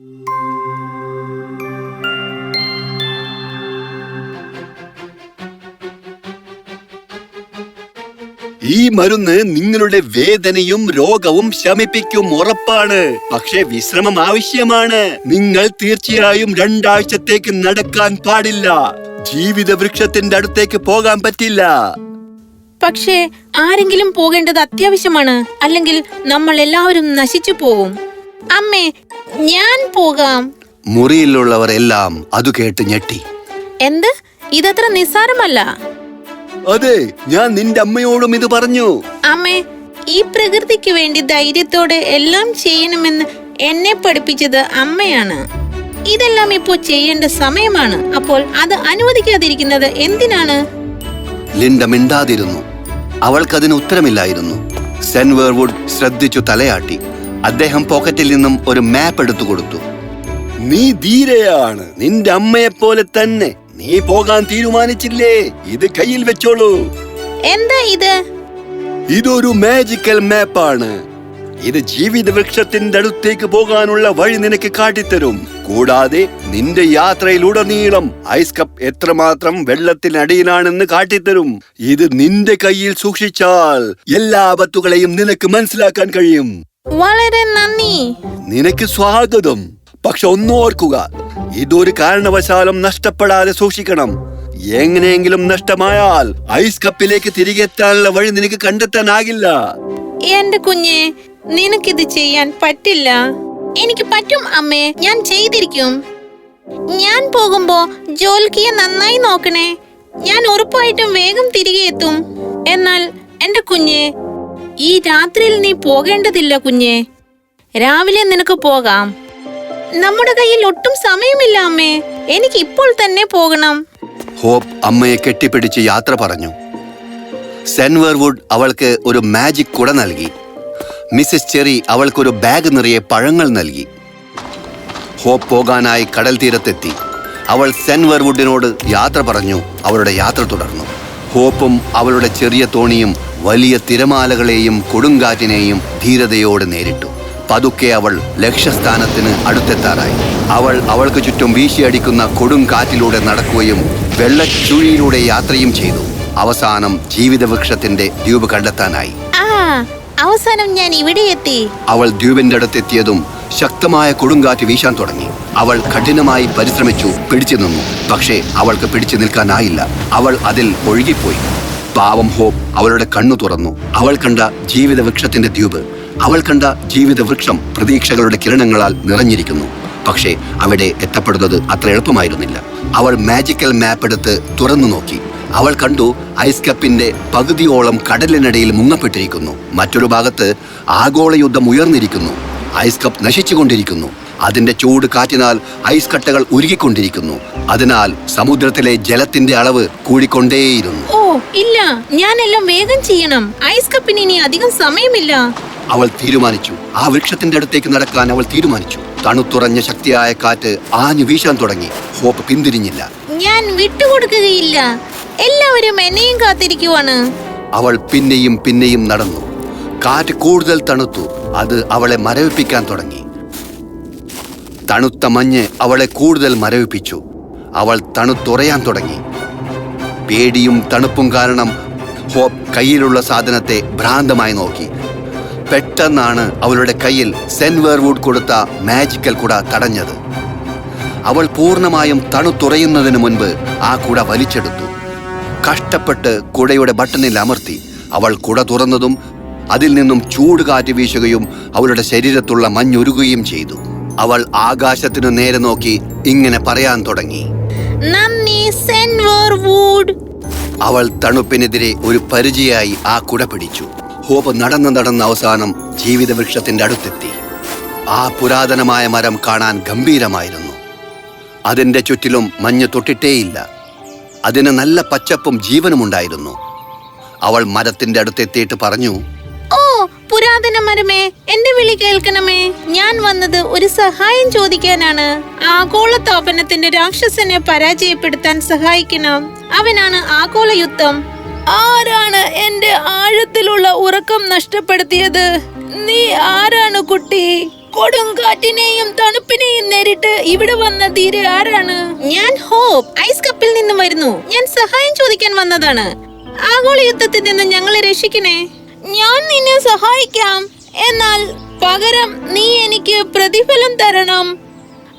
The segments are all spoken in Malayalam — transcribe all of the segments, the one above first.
ഈ മരുന്ന് നിങ്ങളുടെ വേദനയും രോഗവും ശമിപ്പിക്കും ഉറപ്പാണ്. പക്ഷെ വിശ്രമം ആവശ്യമാണ്. നിങ്ങൾ തീർച്ചയായും രണ്ടാഴ്ചത്തേക്ക് നടക്കാൻ പാടില്ല. ജീവിത വൃക്ഷത്തിന്റെ അടുത്തേക്ക് പോകാൻ പറ്റില്ല. പക്ഷേ ആരെങ്കിലും പോകേണ്ടത് അത്യാവശ്യമാണ്. അല്ലെങ്കിൽ നമ്മൾ എല്ലാവരും നശിച്ചു പോകും അമ്മേ ഞാൻ പോകാം. മുറിയിലുള്ളവർ എല്ലാം അത് കേട്ട് ഞെട്ടി. എന്ത്? ഇതത്ര നിസ്സാരമല്ല? അതെ ഞാൻ നിന്റെ അമ്മയോടും ഇത് പറഞ്ഞു. അമ്മേ ഈ പ്രകൃതിക്ക് വേണ്ടി ധൈര്യത്തോടെ എല്ലാം ചെയ്യണമെന്ന് എന്നെ പഠിപ്പിച്ചത് അമ്മയാണ്. ഇതെല്ലാം ഇപ്പോൾ ചെയ്യേണ്ട സമയമാണ്. അപ്പോൾ അത് അനുവദിക്കാതിരിക്കുന്നത് എന്തിനാണ്? ലിൻഡ മിണ്ടാതിരുന്നു. അവൾക്കതിന് ഉത്തരമില്ലായിരുന്നു. സെൻവേർവുഡ് ശ്രദ്ധിച്ചു തലയാട്ടി. അദ്ദേഹം പോക്കറ്റിൽ നിന്നും ഒരു മാപ്പ് എടുത്തു കൊടുത്തു. നീ ധീരയാണ്. നിന്റെ അമ്മയെ പോലെ തന്നെ. നീ പോകാൻ തീരുമാനിച്ചില്ലേ? ഇത് കയ്യിൽ വെച്ചോളൂ. എന്താ ഇത്? ഇതൊരു മാജിക്കൽ മാപ്പാണ് ഇത് ജീവിത വൃക്ഷത്തിന്റെ അടുത്തേക്ക് പോകാനുള്ള വഴി നിനക്ക് കാട്ടിത്തരും. കൂടാതെ നിന്റെ യാത്രയിലുടനീളം ഐസ് കപ്പ് എത്രമാത്രം വെള്ളത്തിനടിയിലാണെന്ന് കാട്ടിത്തരും. ഇത് നിന്റെ കയ്യിൽ സൂക്ഷിച്ചാൽ എല്ലാ ആപത്തുകളെയും നിനക്ക് മനസ്സിലാക്കാൻ കഴിയും. വളരെ നന്ദി. നിനക്ക് സ്വാഗതം. പക്ഷെ ഒന്നോർക്കുക ഇതൊരു കാരണവശാലും നഷ്ടപ്പെടാതെ സൂക്ഷിക്കണം. എങ്ങനെയെങ്കിലും നഷ്ടമായാൽ ഐസ് കപ്പിലേക്ക് തിരികെ എത്താനുള്ള വഴി നിനക്ക് കണ്ടെത്താനാകില്ല. എന്റെ കുഞ്ഞെ നിനക്കിത് ചെയ്യാൻ പറ്റില്ല. എനിക്ക് പറ്റും അമ്മേ ഞാൻ ചെയ്തിരിക്കും. ഞാൻ പോകുമ്പോ ജോൽക്കിയെ നന്നായി നോക്കണേ. ഞാൻ ഉറപ്പായിട്ടും വേഗം തിരികെ എത്തും. എന്നാൽ എന്റെ കുഞ്ഞെ ഈ രാത്രിയിൽ നീ പോകേണ്ടതില്ല കുഞ്ഞെ. രാവിലെ നിനക്ക് പോകാം. നമ്മുടെ കയ്യിൽ ഒട്ടും സമയമില്ല അമ്മേ. എനിക്ക് ഇപ്പോൾ തന്നെ പോകണം. ഹോപ്പ് അമ്മയെ കെട്ടിപ്പിടിച്ച് യാത്ര പറഞ്ഞു. സെൻവർവുഡ് അവൾക്ക് ഒരു മാജിക് കുട നൽകി. മിസ്സിസ് ചെറി അവൾക്കൊരു ബാഗ് നിറയെ പഴങ്ങൾ നൽകി. ഹോപ്പ് പോകാനായി കടൽ തീരത്തെത്തി. അവൾ സെൻവർവുഡിനോട് യാത്ര പറഞ്ഞു അവരുടെ യാത്ര തുടർന്നു. ഹോപ്പും അവളുടെ ചെറിയ തോണിയും വലിയ തിരമാലകളെയും കൊടുങ്കാറ്റിനെയും ധീരതയോടെ നേരിട്ടു. പതുക്കെ അവൾ ലക്ഷ്യസ്ഥാനത്തിന് അടുത്തെത്താറായി. അവൾ അവൾക്ക് ചുറ്റും വീശിയടിക്കുന്ന കൊടുങ്കാറ്റിലൂടെ നടക്കുകയും വെള്ളച്ചുഴിയിലൂടെ യാത്രയും ചെയ്തു. അവസാനം ജീവിതവൃക്ഷത്തിന്റെ ദ്വീപ് കണ്ടെത്താനായി. അവസാനം ഞാൻ ഇവിടെ എത്തി. അവൾ ദ്വീപിന്റെ അടുത്തെത്തിയതും ശക്തമായ കൊടുങ്കാറ്റ് വീശാൻ തുടങ്ങി. അവൾ കഠിനമായി പരിശ്രമിച്ചു പിടിച്ചു നിന്നു. പക്ഷേ അവൾക്ക് പിടിച്ചു നിൽക്കാനായില്ല. അവൾ അതിൽ ഒഴുകിപ്പോയി. പാവം ഹോപ്പ് അവളുടെ കണ്ണു തുറന്നു. അവൾ കണ്ട ജീവിത വൃക്ഷത്തിന്റെ ദ്വീപ് അവൾ കണ്ട ജീവിത വൃക്ഷം പ്രതീക്ഷകളുടെ കിരണങ്ങളാൽ നിറഞ്ഞിരിക്കുന്നു. പക്ഷേ അവിടെ എത്തപ്പെടുന്നത് അത്ര എളുപ്പമായിരുന്നില്ല. അവൾ മാജിക്കൽ മാപ്പ് എടുത്ത് തുറന്നു നോക്കി. അവൾ കണ്ടു ഐസ് കപ്പിന്റെ പകുതിയോളം കടലിനടിയിൽ മുങ്ങപ്പെട്ടിരിക്കുന്നു. മറ്റൊരു ഭാഗത്ത് ആഗോള യുദ്ധം ഉയർന്നിരിക്കുന്നു. ഐസ് കപ്പ് നശിച്ചുകൊണ്ടിരിക്കുന്നു. അതിന്റെ ചൂട് കാറ്റിനാൽ ഐസ് കട്ടകൾ ഉരുകിക്കൊണ്ടിരിക്കുന്നു. അതിനാൽ സമുദ്രത്തിലെ ജലത്തിന്റെ അളവ് കൂടിക്കൊണ്ടേയിരുന്നു. ഓ ഇല്ല. ഞാനെല്ലാം വേഗം ചെയ്യണം. ഐസ് കപ്പിന് ഇനി അധികം സമയമില്ല. അവൾ തീരുമാനിച്ചു. ആ വൃക്ഷത്തിന്റെ അടുത്തേക്ക് നടക്കാൻ അവൾ തീരുമാനിച്ചു. തണുത്തുറഞ്ഞ ശക്തിയായ കാറ്റ് ആഞ്ഞു വീശാൻ തുടങ്ങി. ഹോപ്പ് പിന്തിരിഞ്ഞില്ല. ഞാൻ വിട്ടുകൊടുക്കുകയില്ല. എല്ലാവരും എന്നെയും കാത്തിരിക്കുവാണ്. അവൾ പിന്നെയും പിന്നെയും നടന്നു. കാറ്റ് കൂടുതൽ തണുത്തു. അത് അവളെ മരവിപ്പിക്കാൻ തുടങ്ങി. തണുത്ത മഞ്ഞ് അവളെ കൂടുതൽ മരവിപ്പിച്ചു. അവൾ തണുത്തുറയാൻ തുടങ്ങി. പേടിയും തണുപ്പും കാരണം ഹോപ്പ് കയ്യിലുള്ള സാധനത്തെ ഭ്രാന്തമായി നോക്കി. പെട്ടെന്നാണ് അവളുടെ കയ്യിൽ സെൻവേർവുഡ് കൊടുത്ത മാജിക്കൽ കുട തടഞ്ഞത്. അവൾ പൂർണമായും തണുത്തുറയുന്നതിന് മുൻപ് ആ കുട വലിച്ചെടുത്തു. കഷ്ടപ്പെട്ട് കുടയുടെ ബട്ടണിൽ അമർത്തി. അവൾ കുട തുറന്നതും അതിൽ നിന്നും ചൂട് കാറ്റ് വീശുകയും അവളുടെ ശരീരത്തുള്ള മഞ്ഞുരുകുകയും ചെയ്തു. അവൾ ആകാശത്തിനു നേരെ നോക്കി ഇങ്ങനെ പറയാൻ തുടങ്ങി. അവൾ തണുപ്പിനെതിരെ ഒരു പരിചയായി ആ കുട പിടിച്ചു. ഹോപ്പ് നടന്ന് നടന്ന അവസാനം ജീവിത വൃക്ഷത്തിന്റെ അടുത്തെത്തി. ആ പുരാതനമായ മരം കാണാൻ ഗംഭീരമായിരുന്നു. അതിന്റെ ചുറ്റിലും മഞ്ഞ് തൊട്ടിട്ടേയില്ല. അതിന് നല്ല പച്ചപ്പും ജീവനുമുണ്ടായിരുന്നു. അവൾ മരത്തിന്റെ അടുത്തെത്തിയിട്ട് പറഞ്ഞു പുരാതന മരമേ എന്റെ വിളി കേൾക്കണമേ. ഞാൻ വന്നത് ഒരു സഹായം ചോദിക്കാനാണ്. ആഗോളതാപനത്തിന്റെ രാക്ഷസനെ പരാജയപ്പെടുത്താൻ സഹായിക്കണം. അവനാണ് ആഗോള യുദ്ധം ആരാണ് എന്റെ ആഴത്തിലുള്ള ഉറക്കം നഷ്ടപ്പെടുത്തിയത്? നീ ആരാണ് കുട്ടി? കൊടുങ്കാറ്റിനെയും തണുപ്പിനെയും നേരിട്ട് ഇവിടെ വന്ന തീരെ ആരാണ്? ഞാൻ ഹോപ്പ് ഐസ് കപ്പിൽ നിന്നും വരുന്നു. ഞാൻ സഹായം ചോദിക്കാൻ വന്നതാണ്. ആഗോള യുദ്ധത്തിൽ നിന്ന് ഞങ്ങളെ രക്ഷിക്കണേ. ഞാൻ നിന്നെ സഹായിക്കാം. എന്നാൽ പകരം നീ എനിക്ക് പ്രതിഫലം തരണം.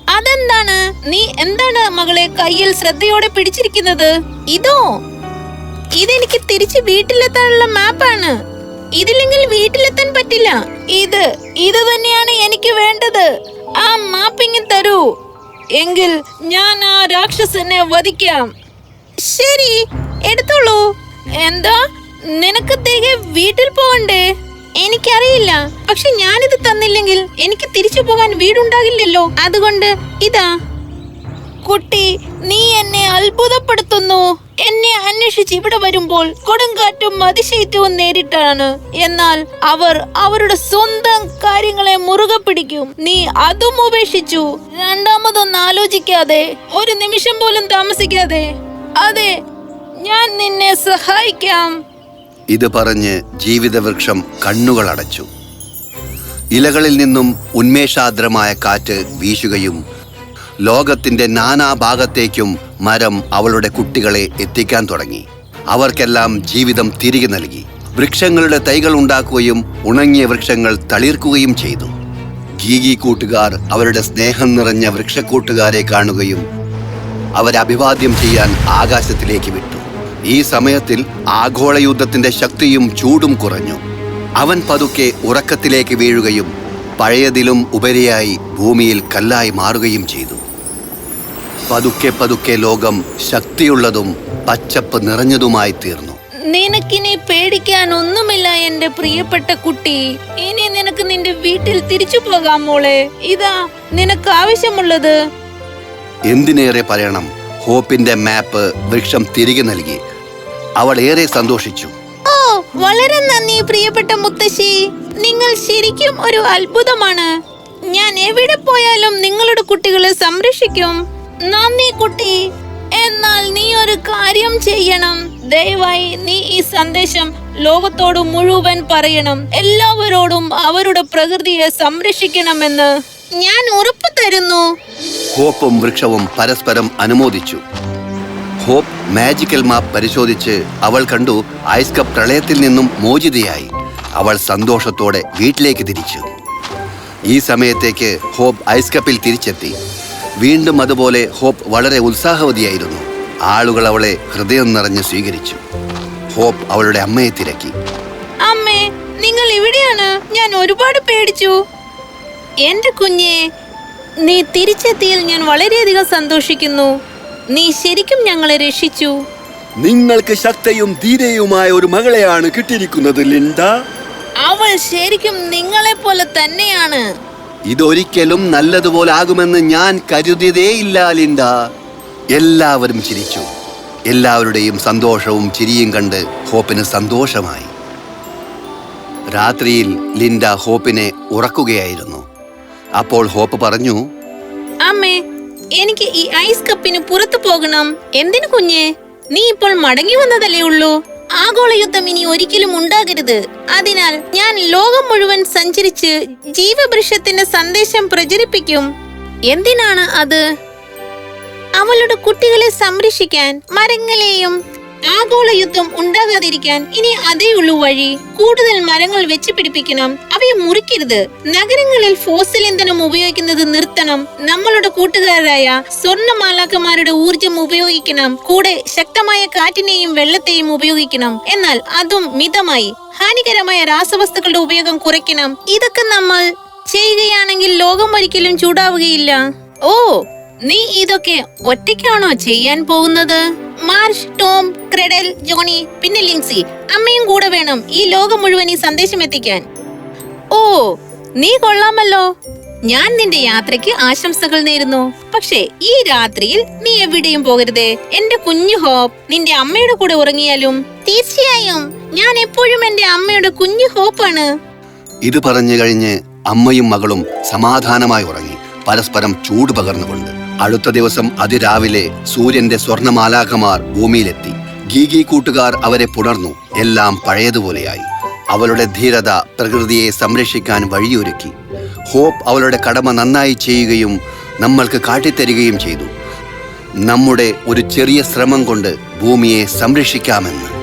അതെന്താണ്? നീ എന്താണ് മകളെ കയ്യിൽ ശ്രദ്ധയോടെ പിടിച്ചിരിക്കുന്നത്? ഇതോ? ഇതെനിക്ക് തിരിച്ച് വീട്ടിലെത്താനുള്ള മാപ്പാണ്. ഇതില്ലെങ്കിൽ വീട്ടിലെത്താൻ പറ്റില്ല. ഇത് ഇത് തന്നെയാണ് എനിക്ക് വേണ്ടത്. ആ മാപ്പിങ് തരൂ. എങ്കിൽ ഞാൻ ആ രാക്ഷസനെ വധിക്കാം. ശരി എടുത്തോളൂ. എന്താ? നിനക്ക് തിരികെ വീട്ടിൽ പോകണ്ടേ? എനിക്കറിയില്ല. പക്ഷെ ഞാനിത് തന്നില്ലെങ്കിൽ എനിക്ക് തിരിച്ചു പോകാൻ വീടുണ്ടാകില്ലല്ലോ. അതുകൊണ്ട് ഇതാ. കുട്ടി നീ എന്നെ അത്ഭുതപ്പെടുത്തുന്നു. എന്നെ അന്വേഷിച്ച് ഇവിടെ വരുമ്പോൾ കൊടുങ്കാറ്റും അതിശൈത്യവും നേരിട്ടാണ്. എന്നാൽ അവർ അവരുടെ സ്വന്തം കാര്യങ്ങളെ മുറുകെ പിടിക്കും. നീ അതും ഉപേക്ഷിച്ചു. രണ്ടാമതൊന്നും ആലോചിക്കാതെ ഒരു നിമിഷം പോലും താമസിക്കാതെ. അതെ ഞാൻ നിന്നെ സഹായിക്കാം. ഇത് പറഞ്ഞ് ജീവിതവൃക്ഷം കണ്ണുകൾ അടച്ചു ഇലകളിൽ നിന്നും ഉന്മേഷാദ്രമായ കാറ്റ് വീശുകയും ലോകത്തിന്റെ നാനാഭാഗത്തേക്കും മരം അവളുടെ കുട്ടികളെ എത്തിക്കാൻ തുടങ്ങി. അവർക്കെല്ലാം ജീവിതം തിരികെ നൽകി. വൃക്ഷങ്ങളുടെ തൈകൾ ഉണ്ടാക്കുകയും ഉണങ്ങിയ വൃക്ഷങ്ങൾ തളിർക്കുകയും ചെയ്തു. ഗീഗി കൂട്ടുകാർ അവരുടെ സ്നേഹം നിറഞ്ഞ വൃക്ഷക്കൂട്ടുകാരെ കാണുകയും അവരെ അഭിവാദ്യം ചെയ്യാൻ ആകാശത്തിലേക്ക് വിട്ടു. ഈ സമയത്തിൽ ആഗോള യുദ്ധത്തിന്റെ ശക്തിയും ചൂടും കുറഞ്ഞു. അവൻ പതുക്കെ ഉറക്കത്തിലേക്ക് വീഴുകയും പഴയതിലും ഉപരിയായി ഭൂമിയിൽ കല്ലായി മാറുകയും ചെയ്തു. പതുക്കെ പതുക്കെ ലോകം ശക്തിയുള്ളതും പച്ചപ്പ് നിറഞ്ഞതുമായി തീർന്നു. നിനക്കിനി പേടിക്കാൻ ഒന്നുമില്ല എന്റെ പ്രിയപ്പെട്ട കുട്ടി. ഇനി നിനക്ക് നിന്റെ വീട്ടിൽ തിരിച്ചു പോകാം മോളെ. ഇതാ നിനക്ക് ആവശ്യമുള്ളത്. എന്തിനേറെ പറയണം? ഹോപ്പിന്റെ മാപ്പ് വൃക്ഷം തിരികെ നൽകി. അവൾ ഏറെ സന്തോഷിച്ചു. ഓ വളരെ നന്ദി പ്രിയപ്പെട്ട മുത്തശ്ശി. നിങ്ങൾ ശരിക്കും ഒരു അത്ഭുതമാണ്. ഞാൻ എവിടെ പോയാലും നിങ്ങളുടെ കുട്ടികളെ സംരക്ഷിക്കും. നന്ദി കുട്ടി. എന്നാൽ നീ ഒരു കാര്യം ചെയ്യണം. ദയവായി നീ ഈ സന്ദേശം ലോകത്തോട് മുഴുവൻ പറയണം. എല്ലാവരോടും അവരുടെ പ്രകൃതിയെ സംരക്ഷിക്കണമെന്ന്. ഞാൻ ഉറപ്പ് തരുന്നു. ഹോപ്പും വൃക്ഷവും പരസ്പരം അനുമോദിച്ചു. ഹോപ്പ് മാജിക്കൽ മാപ്പ് പരിശോധിച്ച് അവൾ കണ്ടു ഐസ് കപ്പ് പ്രളയത്തിൽ നിന്നും മോചിതയായി. അവൾ സന്തോഷത്തോടെ വീട്ടിലേക്ക് തിരിച്ചു. ഈ സമയത്തേക്ക് ഹോപ്പ് ഐസ് കപ്പിൽ തിരിച്ചെത്തി. വീണ്ടും അതുപോലെ ഹോപ്പ് വളരെ ഉത്സാഹവതിയായിരുന്നു. ആളുകൾ അവളെ ഹൃദയം നിറഞ്ഞ് സ്വീകരിച്ചു. ഹോപ്പ് അവളുടെ അമ്മയെ തിരക്കി. അമ്മേ നിങ്ങൾ ഇവിടെയാണ്. ഞാൻ ഒരുപാട് പേടിച്ചു. എന്റെ കുഞ്ഞെ നീ തിരിച്ചെത്തിയിൽ ഞാൻ വളരെയധികം സന്തോഷിക്കുന്നു. നീ ശരിക്കും ഞങ്ങളെ രക്ഷിച്ചു. നിങ്ങൾക്ക് ശക്തയും ധീരയുമായ ഒരു മകളെയാണ് കിട്ടിയിരിക്കുന്നത് ലിൻഡ. അവൾ ശരിക്കും നിങ്ങളെ പോലെ തന്നെയാണ്. ഇതൊരിക്കലും നല്ലതുപോലെ ആകുമെന്ന് ഞാൻ കരുതിയതേയില്ല ലിൻഡ. എല്ലാവരും ചിരിച്ചു. എല്ലാവരുടെയും സന്തോഷവും ചിരിയും കണ്ട് ഹോപ്പിന് സന്തോഷമായി. രാത്രിയിൽ ലിൻഡ ഹോപ്പിനെ ഉറക്കുകയായിരുന്നു. അപ്പോൾ ഹോപ്പ് പറഞ്ഞു അമ്മേ എനിക്ക് ഈ ഐസ് കപ്പിന് പുറത്തു പോകണം. എന്തിനു കുഞ്ഞേ? നീ ഇപ്പോൾ മടങ്ങി വന്നതല്ലേ ഉള്ളൂ. ആഗോള യുദ്ധം ഇനി ഒരിക്കലും ഉണ്ടാകരുത്. അതിനാൽ ഞാൻ ലോകം മുഴുവൻ സഞ്ചരിച്ച് ജീവവൃക്ഷത്തിന്റെ സന്ദേശം പ്രചരിപ്പിക്കും. എന്തിനാണ് അത്? അവളുടെ കുട്ടികളെ സംരക്ഷിക്കാൻ മരങ്ങളെയും ആഗോള യുദ്ധം ഉണ്ടാകാതിരിക്കാൻ ഇനി അതേ ഉള്ളൂ വഴി. കൂടുതൽ മരങ്ങൾ വെച്ച് പിടിപ്പിക്കണം. അവയെ മുറിക്കരുത്. നഗരങ്ങളിൽ ഫോസിൽ ഇന്ധനം ഉപയോഗിക്കുന്നത് നിർത്തണം. നമ്മളുടെ കൂട്ടുകാരായ സ്വർണമാലാക്കന്മാരുടെ ഊർജം ഉപയോഗിക്കണം. കൂടെ ശക്തമായ കാറ്റിനെയും വെള്ളത്തെയും ഉപയോഗിക്കണം. എന്നാൽ അതും മിതമായി. ഹാനികരമായ രാസവസ്തുക്കളുടെ ഉപയോഗം കുറയ്ക്കണം. ഇതൊക്കെ നമ്മൾ ചെയ്യുകയാണെങ്കിൽ ലോകം ഒരിക്കലും ചൂടാവുകയില്ല. ഓ നീ ഇതൊക്കെ ഒറ്റയ്ക്കാണോ ചെയ്യാൻ പോകുന്നത്? മാർഷ് ടോം ക്രെഡൽ ജോണി പിന്നെ ലിൻസി. അമ്മയും കൂടെ വേണം ഈ ലോകം മുഴുവൻ ഈ സന്ദേശം എത്തിക്കാൻ. ഓ നീ കൊള്ളാമല്ലോ. ഞാൻ നിന്റെ യാത്രയ്ക്ക് ആശംസകൾ നേരുന്നു. പക്ഷേ ഈ രാത്രിയിൽ നീ എവിടെയും പോകരുതേ. എന്റെ കുഞ്ഞു ഹോപ്പ് നിന്റെ അമ്മയുടെ കൂടെ ഉറങ്ങിയാലും? തീർച്ചയായും. ഞാൻ എപ്പോഴും എന്റെ അമ്മയുടെ കുഞ്ഞു ഹോപ്പാണ്. ഇത് പറഞ്ഞു കഴിഞ്ഞ് അമ്മയും മകളും സമാധാനമായി ഉറങ്ങി. പരസ്പരം ചൂട് പകർന്നുകൊണ്ട്. അടുത്ത ദിവസം അതിരാവിലെ സൂര്യന്റെ സ്വർണമാലാഖമാർ ഭൂമിയിലെത്തി. ഗീഗി കൂട്ടുകാർ അവരെ പുണർന്നു. എല്ലാം പഴയതുപോലെയായി. അവളുടെ ധീരത പ്രകൃതിയെ സംരക്ഷിക്കാൻ വഴിയൊരുക്കി. ഹോപ്പ് അവളുടെ കടമ നന്നായി ചെയ്യുകയും നമ്മൾക്ക് കാട്ടിത്തരികയും ചെയ്തു. നമ്മുടെ ഒരു ചെറിയ ശ്രമം കൊണ്ട് ഭൂമിയെ സംരക്ഷിക്കാമെന്ന്.